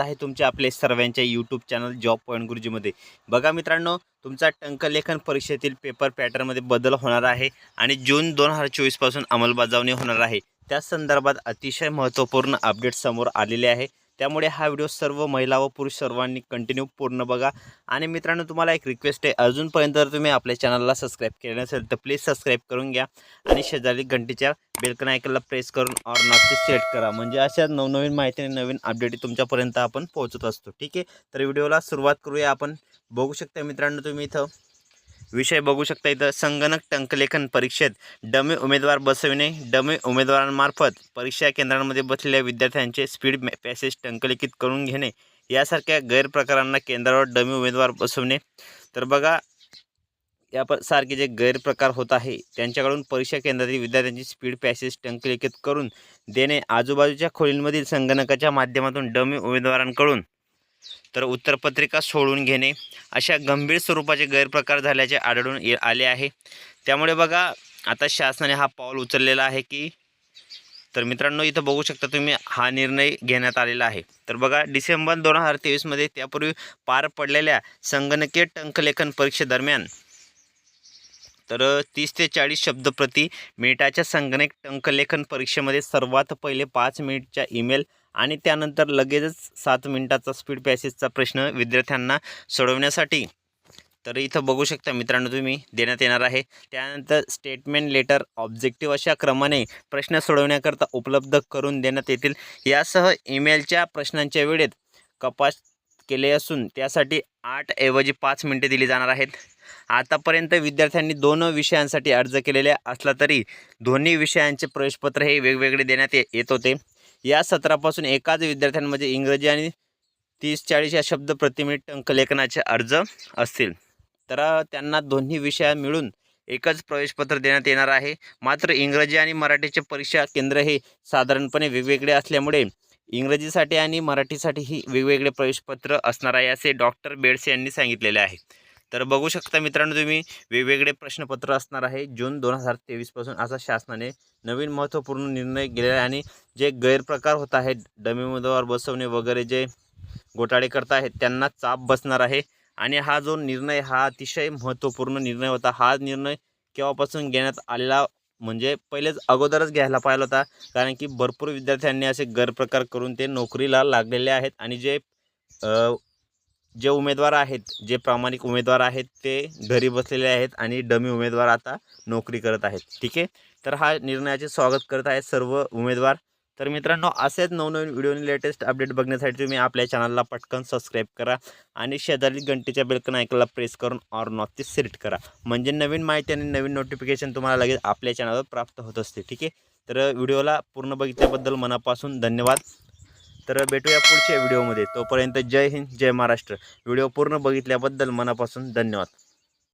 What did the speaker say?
आहे तुमचे आपले सर्वांच्या यूट्यूब चॅनल जॉब पॉईंट गुरुजीमध्ये बघा मित्रांनो तुमचा टंकलेखन परीक्षेतील पेपर पॅटर्नमध्ये बदल होणार आहे आणि जून दोन हजार चोवीसपासून अंमलबजावणी होणार आहे. त्या संदर्भात अतिशय महत्त्वपूर्ण अपडेट समोर आलेले आहे. त्यामुळे हा व्हिडिओ सर्व महिला व पुरुष सर्वांनी कंटिन्यू पूर्ण बघा. आणि मित्रांनो तुम्हाला एक रिक्वेस्ट आहे. अजूनपर्यंत जर तुम्ही आपल्या चॅनलला सबस्क्राईब केलं नसेल तर प्लीज सबस्क्राईब करून घ्या. आणि शेजारी घंटीच्या बेलकन आयकनला प्रेस करून ऑर नॉटची सेट करा. म्हणजे अशा नवनवीन माहिती आणि नवीन अपडेट तुमच्यापर्यंत आपण पोहोचत असतो. ठीक आहे? तर व्हिडिओला सुरुवात करूया आपण. बघू शकता मित्रांनो तुम्ही इथं. विषय बघू शकता इथं. संगणक टंकलेखन परीक्षेत डमी उमेदवार बसविणे डमी उमेदवारांमार्फत परीक्षा केंद्रांमध्ये बसलेल्या विद्यार्थ्यांचे स्पीड मॅ- पॅसेज टंकलेखित करून घेणे. यासारख्या गैरप्रकारांना केंद्रावर डमी उमेदवार बसवणे. तर बघा या प सारखे जे गैरप्रकार होत आहे त्यांच्याकडून परीक्षा केंद्रातील विद्यार्थ्यांची स्पीड पॅसेज टंकलेखित करून देणे. आजूबाजूच्या खोलींमधील संगणकाच्या माध्यमातून डमी उमेदवारांकडून तर उत्तरपत्रिका सोडून घेणे अशा गंभीर स्वरूपाचे गैरप्रकार झाल्याचे आढळून ये आले आहे. त्यामुळे बघा आता शासनाने हा पाऊल उचललेला आहे की तर मित्रांनो इथं बघू शकता तुम्ही हा निर्णय घेण्यात आलेला आहे. तर बघा डिसेंबर दोन हजार तेवीसमध्ये त्यापूर्वी पार पडलेल्या संगणकीय टंकलेखन परीक्षेदरम्यान तर तीस ते चाळीस शब्द प्रति मिनिटाच्या संगणक टंकलेखन परीक्षेमध्ये सर्वात पहिले पाच मिनिटच्या ईमेल आणि त्यानंतर लगेचच सात मिनिटाचा स्पीड पॅसेजचा प्रश्न विद्यार्थ्यांना सोडवण्यासाठी. तर इथं बघू शकता मित्रांनो तुम्ही देण्यात येणार आहे. त्यानंतर स्टेटमेंट लेटर ऑब्जेक्टिव्ह अशा क्रमाने प्रश्न सोडवण्याकरता उपलब्ध करून देण्यात येतील. यासह ईमेलच्या प्रश्नांच्या वेळेत कपात केले असून त्यासाठी आठ ऐवजी पाच मिनिटे दिली जाणार आहेत. आतापर्यंत विद्यार्थ्यांनी दोन विषयांसाठी अर्ज केलेले असला तरी दोन्ही विषयांचे प्रवेशपत्र हे वेगवेगळे देण्यात येत होते. या सत्रापासून एकाच विद्यार्थ्यांमध्ये इंग्रजी आणि तीस चाळीस या शब्द प्रतिमिनिट टंकलेखनाचे अर्ज असतील. तर त्यांना दोन्ही विषय मिळून एकच प्रवेशपत्र देण्यात येणार आहे. मात्र इंग्रजी आणि मराठीचे परीक्षा केंद्र हे साधारणपणे वेगवेगळे असल्यामुळे इंग्रजीसाठी आणि मराठीसाठी ही वेगवेगळे प्रवेशपत्र असणार आहे असे डॉक्टर बेडसे यांनी सांगितलेले आहे. तर बघू शकता मित्रांनो तुम्ही वेगवेगळे प्रश्नपत्र असणार आहे. जून दोन हजार तेवीसपासून असा शासनाने नवीन महत्त्वपूर्ण निर्णय गेलेला आहे आणि जे गैरप्रकार होत आहेत डमी उमेदवार बसवणे वगैरे जे घोटाळे करत आहेत त्यांना चाप बसणार आहे. आणि हा जो निर्णय हा अतिशय महत्त्वपूर्ण निर्णय होता. हा निर्णय केव्हापासून घेण्यात आलेला म्हणजे पहिलेच अगोदरच घ्यायला पाहिला होता. कारण की भरपूर विद्यार्थ्यांनी असे गैरप्रकार करून ते नोकरीला लागलेले आहेत. आणि जे जे उमेदवार आहेत जे प्रामाणिक उमेदवार आहेत ते घरी बसलेले आहेत आणि डमी उमेदवार आता नोकरी करत आहेत. ठीक आहे? तर हा निर्णयाचे स्वागत करत आहेत सर्व उमेदवार. तर मित्रांनो असेच नवनवीन व्हिडिओने लेटेस्ट अपडेट बघण्यासाठी तुम्ही आपल्या चॅनलला पटकन सबस्क्राईब करा आणि शेजारी घंटेच्या बेलकन ऐकायला प्रेस करून ऑर ते सिलेक्ट करा. म्हणजे नवीन माहिती आणि नवीन नोटिफिकेशन तुम्हाला लगेच आपल्या चॅनलवर प्राप्त होत असते. ठीक आहे? तर व्हिडिओला पूर्ण बघितल्याबद्दल मनापासून धन्यवाद. तर भेटूया पुढच्या व्हिडिओमध्ये तोपर्यंत जय हिंद जय महाराष्ट्र. व्हिडिओ पूर्ण बघितल्याबद्दल मनापासून धन्यवाद.